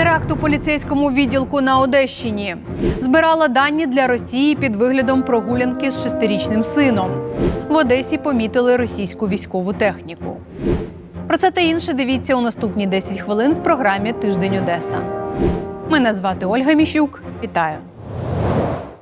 Теракт поліцейському відділку на Одещині збирала дані для Росії під виглядом прогулянки з шестирічним сином. В Одесі помітили російську військову техніку. Про це та інше дивіться у наступні 10 хвилин в програмі Тиждень Одеса. Мене звати Ольга Міщук. Вітаю.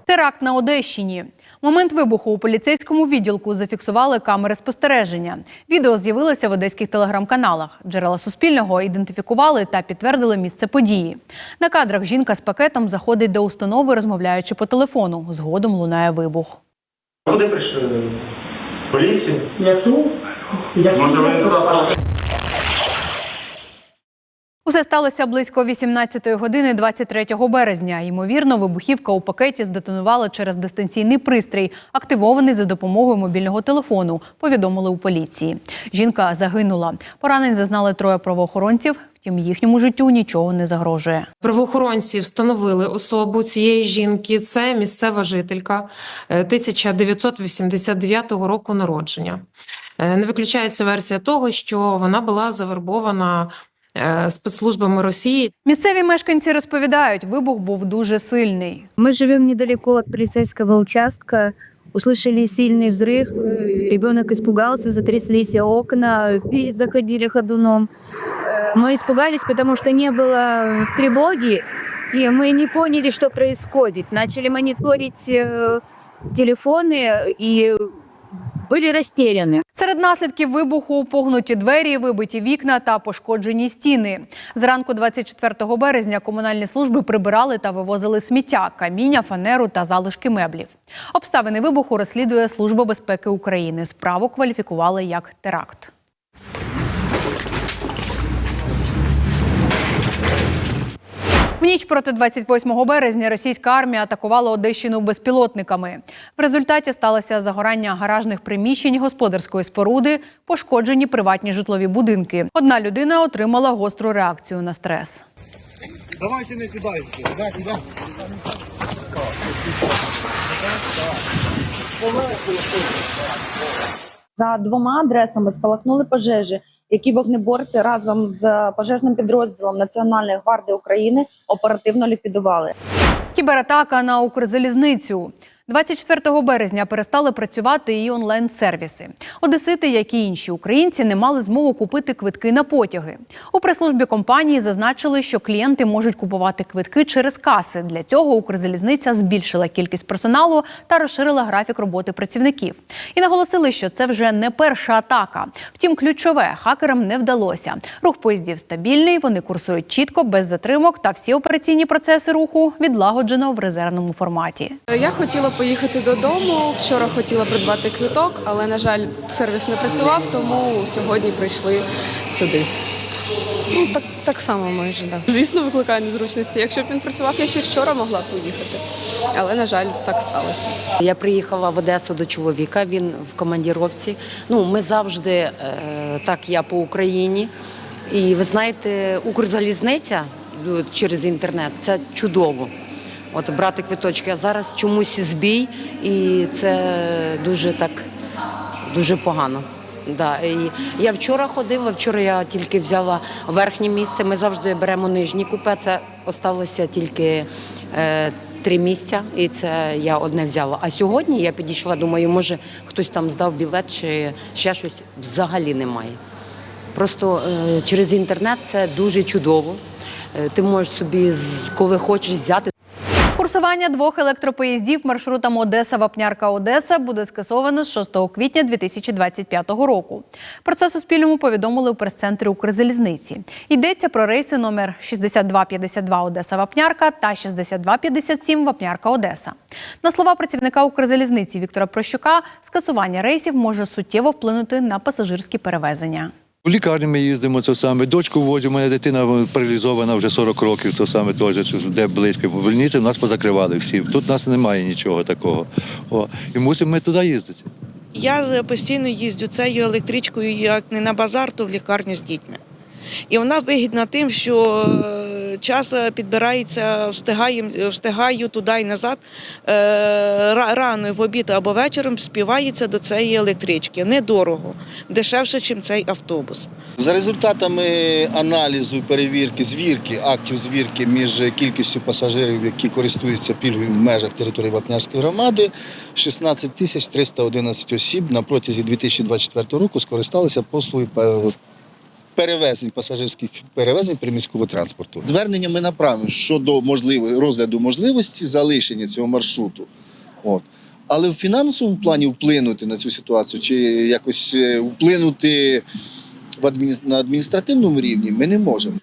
Теракт на Одещині. Момент вибуху у поліцейському відділку зафіксували камери спостереження. Відео з'явилося в одеських телеграм-каналах. Джерела Суспільного ідентифікували та підтвердили місце події. На кадрах жінка з пакетом заходить до установи, розмовляючи по телефону. Згодом лунає вибух. Куди прийшли? Поліцію? Я тут. Я просто Усе сталося близько 18 години 23 березня. Ймовірно, вибухівка у пакеті здетонувала через дистанційний пристрій, активований за допомогою мобільного телефону. Повідомили у поліції. Жінка загинула. Поранень зазнали троє правоохоронців. Втім, їхньому життю нічого не загрожує. Правоохоронці встановили особу цієї жінки. Це місцева жителька е, 1989 року народження. Е, Не виключається версія того, що вона була завербована е, спецслужбами Росії Місцеві мешканці розповідають, вибух був дуже сильний. Мы живем недалеко от полицейского участка. Услышали сильный взрыв. Ребенок испугался, затряслись окна, и заходили ходуном. Мы испугались, потому что не было тревоги, и мы не поняли, что происходит. Начали мониторить э, телефоны и были растеряны. Серед наслідків вибуху погнуті двері, вибиті вікна та пошкоджені стіни. Зранку 24 березня комунальні служби прибирали та вивозили сміття, каміння, фанеру та залишки меблів. Обставини вибуху розслідує Служба безпеки України. Справу кваліфікували як теракт. В ніч проти 28 березня російська армія атакувала Одещину безпілотниками. В результаті сталося загорання гаражних приміщень, господарської споруди, пошкоджені приватні житлові будинки. Одна людина отримала гостру реакцію на стрес. Давайте не кидайте. За двома адресами спалахнули пожежі, які вогнеборці разом з пожежним підрозділом Національної гвардії України оперативно ліквідували. Кібератака на Укрзалізницю. 24 березня перестали працювати її онлайн-сервіси. Одесити, як і інші українці, не мали змогу купити квитки на потяги. У прес-службі компанії зазначили, що клієнти можуть купувати квитки через каси. Для цього Укрзалізниця збільшила кількість персоналу та розширила графік роботи працівників. І наголосили, що це вже не перша атака. Втім, ключове хакерам не вдалося. Рух поїздів стабільний, вони курсують чітко, без затримок, та всі операційні процеси руху відлагоджено в резервному форматі. Я хотіла поїхати додому. Вчора хотіла придбати квиток, але на жаль, сервіс не працював, тому сьогодні прийшли сюди. Ну так, так само майже да. Звісно, викликає незручності. Якщо б він працював, я ще вчора могла поїхати. Але на жаль, так сталося. Я приїхала в Одесу до чоловіка. Він в командіровці. Ну, ми завжди е, так, я по Україні. І ви знаєте, Укрзалізниця ну, через інтернет це чудово. От брати квиточки. А зараз чомусь збій, і це дуже так дуже погано. Да. І я вчора ходила, вчора я тільки взяла верхнє місце. Ми завжди беремо нижні купе. Це осталося тільки е, три місця, і це я одне взяла. А сьогодні я підійшла, думаю, може хтось там здав білет чи ще щось. Взагалі немає. Просто е, через інтернет це дуже чудово. Е, ти можеш собі коли хочеш взяти. Курсування двох електропоїздів маршрутом Одеса-Вапнярка-Одеса буде скасовано з 6 квітня 2025 року. Про це Суспільному повідомили у прес-центрі Укрзалізниці. Йдеться про рейси номер 6252 Одеса-Вапнярка та 6257 Вапнярка-Одеса. На слова працівника Укрзалізниці Віктора Прощука, скасування рейсів може суттєво вплинути на пасажирські перевезення. В лікарні ми їздимо це саме. Дочку возю, у мене дитина паралізована вже 40 років, це саме теж, де близько. В больниці нас позакривали всі. Тут нас немає нічого такого. О, і мусимо ми туди їздити. Я постійно їздю цією електричкою, як не на базар, то в лікарню з дітьми. І вона вигідна тим, що е, час е, підбирається, встигаєм, встигаю туди і назад. Е, Рано в обід або вечором співається до цієї електрички. Недорого, дешевше, ніж цей автобус. За результатами аналізу перевірки, звірки, актів звірки між кількістю пасажирів, які користуються пільгою в межах території Вапнярської громади, 16 тисяч 311 осіб на протязі 2024 року скористалися послугою перевезень, пасажирських перевезень приміського транспорту. Звернення ми направимо щодо можливо, розгляду можливості залишення цього маршруту. От. Але в фінансовому плані вплинути на цю ситуацію чи якось е, вплинути в адміні- на адміністративному рівні ми не можемо.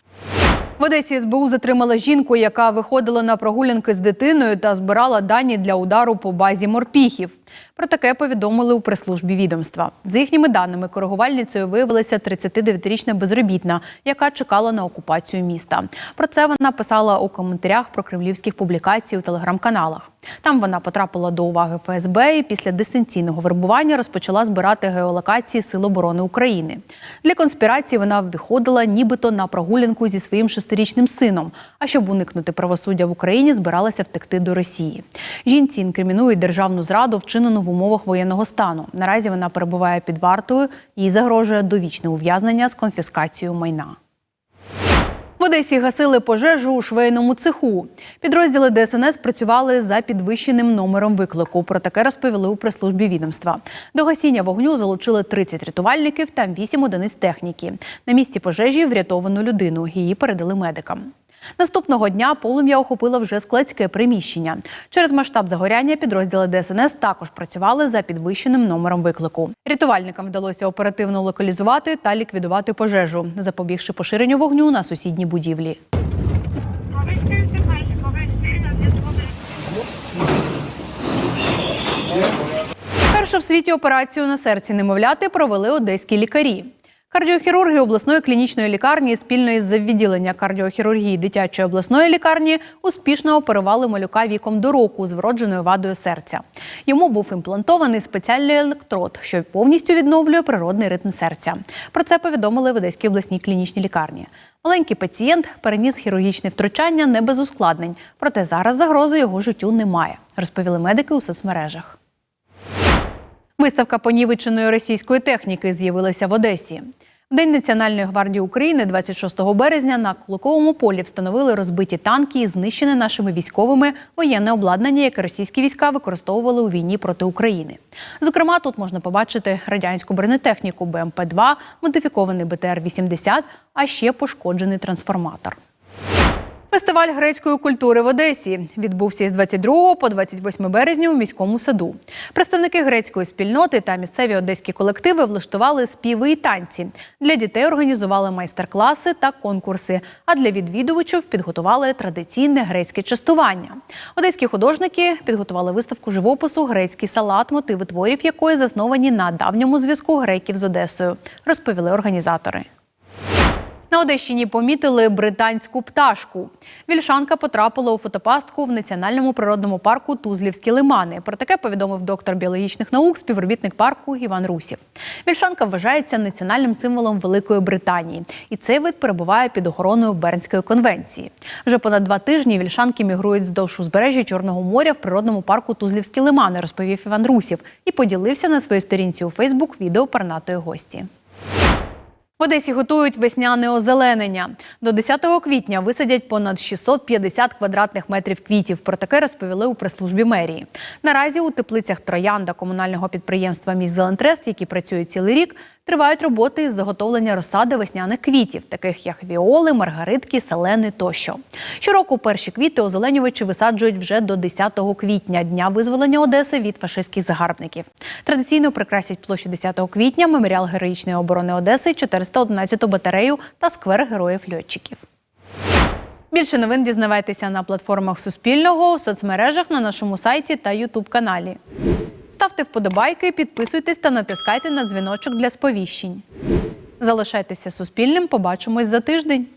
В Одесі СБУ затримала жінку, яка виходила на прогулянки з дитиною та збирала дані для удару по базі морпіхів. Про таке повідомили у прес-службі відомства. За їхніми даними, коригувальницею виявилася 39-річна безробітна, яка чекала на окупацію міста. Про це вона писала у коментарях про кремлівських публікацій у телеграм-каналах. Там вона потрапила до уваги ФСБ і після дистанційного вербування розпочала збирати геолокації Сил оборони України. Для конспірації вона виходила нібито на прогулянку зі своїм шестирічним сином. А щоб уникнути правосуддя в Україні, збиралася втекти до Росії. Жінці інкримінують державну зраду, вчинену в умовах воєнного стану. Наразі вона перебуває під вартою. Їй загрожує довічне ув'язнення з конфіскацією майна. В Одесі гасили пожежу у швейному цеху. Підрозділи ДСНС працювали за підвищеним номером виклику. Про таке розповіли у прес-службі відомства. До гасіння вогню залучили 30 рятувальників та 8 одиниць техніки. На місці пожежі врятовано людину. Її передали медикам. Наступного дня полум'я охопило вже складське приміщення. Через масштаб загоряння підрозділи ДСНС також працювали за підвищеним номером виклику. Рятувальникам вдалося оперативно локалізувати та ліквідувати пожежу, запобігши поширенню вогню на сусідні будівлі. Першу в світі операцію на серці немовляти провели одеські лікарі. Кардіохірурги обласної клінічної лікарні спільно із відділення кардіохірургії дитячої обласної лікарні успішно оперували малюка віком до року з вродженою вадою серця. Йому був імплантований спеціальний електрод, що повністю відновлює природний ритм серця. Про це повідомили в Одеській обласній клінічній лікарні. Маленький пацієнт переніс хірургічне втручання не без ускладнень, проте зараз загрози його життю немає, розповіли медики у соцмережах. Виставка понівеченої російської техніки з'явилася в Одесі. В День Національної гвардії України, 26 березня, на Куликовому полі встановили розбиті танки і знищене нашими військовими воєнне обладнання, яке російські війська використовували у війні проти України. Зокрема, тут можна побачити радянську бронетехніку БМП-2, модифікований БТР-80, а ще пошкоджений трансформатор. Фестиваль грецької культури в Одесі відбувся із 22 по 28 березня у міському саду. Представники грецької спільноти та місцеві одеські колективи влаштували співи і танці. Для дітей організували майстер-класи та конкурси. А для відвідувачів підготували традиційне грецьке частування. Одеські художники підготували виставку живопису Грецький салат, мотиви творів якої засновані на давньому зв'язку греків з Одесою, розповіли організатори. На Одещині помітили британську пташку. Вільшанка потрапила у фотопастку в національному природному парку Тузлівські лимани. Про таке повідомив доктор біологічних наук, співробітник парку Іван Русів. Вільшанка вважається національним символом Великої Британії, і цей вид перебуває під охороною Бернської конвенції. Вже понад два тижні вільшанки мігрують вздовж узбережжя Чорного моря в природному парку Тузлівські лимани, розповів Іван Русів і поділився на своїй сторінці у Фейсбук відео пернатої гості. В Одесі готують весняне озеленення. До 10 квітня висадять понад 650 квадратних метрів квітів. Про таке розповіли у прес-службі мерії. Наразі у теплицях Троянда комунального підприємства «Міськзелентрест», які працюють цілий рік, тривають роботи із заготовлення розсади весняних квітів, таких як віоли, маргаритки, селени тощо. Щороку перші квіти озеленювачі висаджують вже до 10 квітня, дня визволення Одеси від фашистських загарбників. Традиційно прикрасять площу 10 квітня, меморіал героїчної оборони Одеси, 411 батарею та сквер героїв-льотчиків. Більше новин дізнавайтеся на платформах Суспільного, у соцмережах на нашому сайті та Ютуб каналі. Ставте вподобайки, підписуйтесь та натискайте на дзвіночок для сповіщень. Залишайтеся суспільним. Побачимось за тиждень.